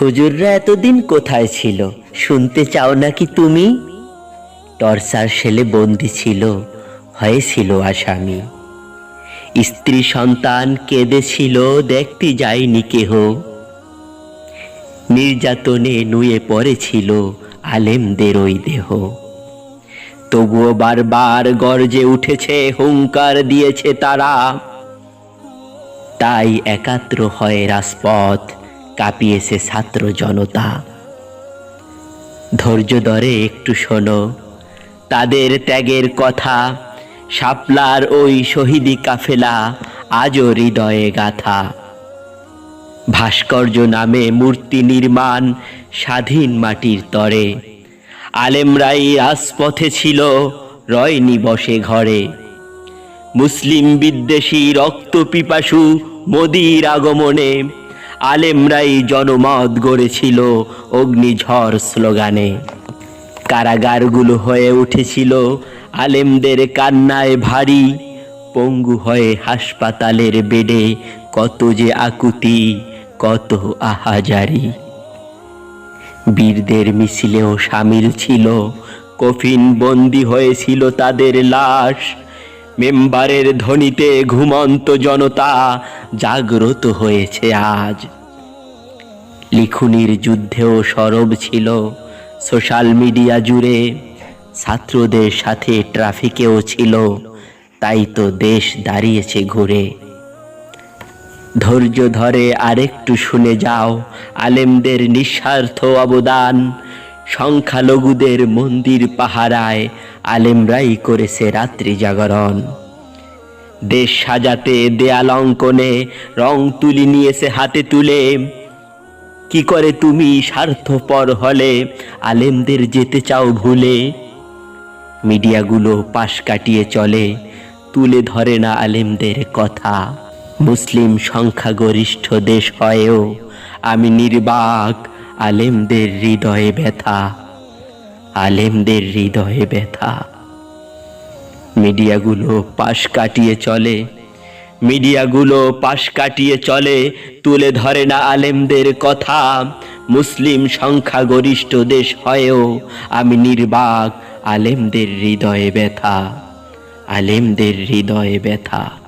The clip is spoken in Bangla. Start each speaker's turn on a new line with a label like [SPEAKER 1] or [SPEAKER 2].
[SPEAKER 1] হুজুররা এতদিন কোথায় ছিল? শুনতে চাও নাকি তুমি? টর্চার সেলে বন্দি ছিল, হয়েছিল আসামি। স্ত্রী সন্তান কেঁদেছিল, দেখতে যায়নি কেহ। নির্যাতনে নুয়ে পড়েছিল আলেমদের ওই দেহ। তবুও বারবার গর্জে উঠেছে, হুঙ্কার দিয়েছে তারা। তাই একাত্র হয় রাজপথ কাঁপিয়েছে ছাত্র জনতা। ধৈর্য ধরে একটু শোনো, তাদের ত্যাগের কথা, শাপলার ওই শহীদি কাফেলা আজও হৃদয়ে গাথা। ভাস্কর্য নামে মূর্তি নির্মাণ স্বাধীন মাটির তরে। আলেমরাই রাজপথে ছিল, রয়নি বসে ঘরে। মুসলিম বিদ্বেষী রক্ত পিপাসু মোদির আগমনে আলেমরাই জনমত গড়েছিল অগ্নিঝড় স্লোগানে। কারাগারগুলো হয়ে উঠেছিল আলেমদের কান্নায় ভারী। পঙ্গু হয়ে হাসপাতালের বেডে কত যে আকুতি, কত আহাজারি। বীরদের মিছিলেও সামিল ছিল, কফিন বন্দি হয়েছিল তাদের লাশ। মেম্বারের ধ্বনিতে ঘুমন্ত জনতা জাগ্রত হয়েছে আজ। লিখুনির যুদ্ধেও সরব ছিল সোশ্যাল মিডিয়া জুড়ে। ছাত্রদের সাথে ট্রাফিকেও ছিল, তাই তো দেশ দাঁড়িয়েছে ঘুরে। ধৈর্য ধরে আরেকটু শুনে যাও, আলেমদের নিঃস্বার্থ অবদান। সংখ্যালঘুদের মন্দির পাহারায় আলেমরাই করেছে রাত্রি জাগরণ। দেশ সাজাতে দেয়াল অঙ্কনে রং তুলি নিয়েছে হাতে তুলে। কি করে তুমি স্বার্থপর হলে? আলেমদের যেতে চাও ভুলে। মিডিয়াগুলো পাশ কাটিয়ে চলে, তুলে ধরে না আলেমদের কথা। মুসলিম সংখ্যাগরিষ্ঠ দেশ হয়েও আমি নির্বাক, আলেমদের হৃদয়ে ব্যথা, আলেমদের হৃদয়ে ব্যথা। মিডিয়াগুলো পাশ কাটিয়ে চলে মিডিয়াগুলো পাশ কাটিয়ে চলে, তুলে ধরে না আলেমদের কথা। মুসলিম সংখ্যাগরিষ্ঠ দেশ হয়েও আমি নির্বাক আলেমদের হৃদয়ে ব্যথা, আলেমদের হৃদয়ে ব্যথা।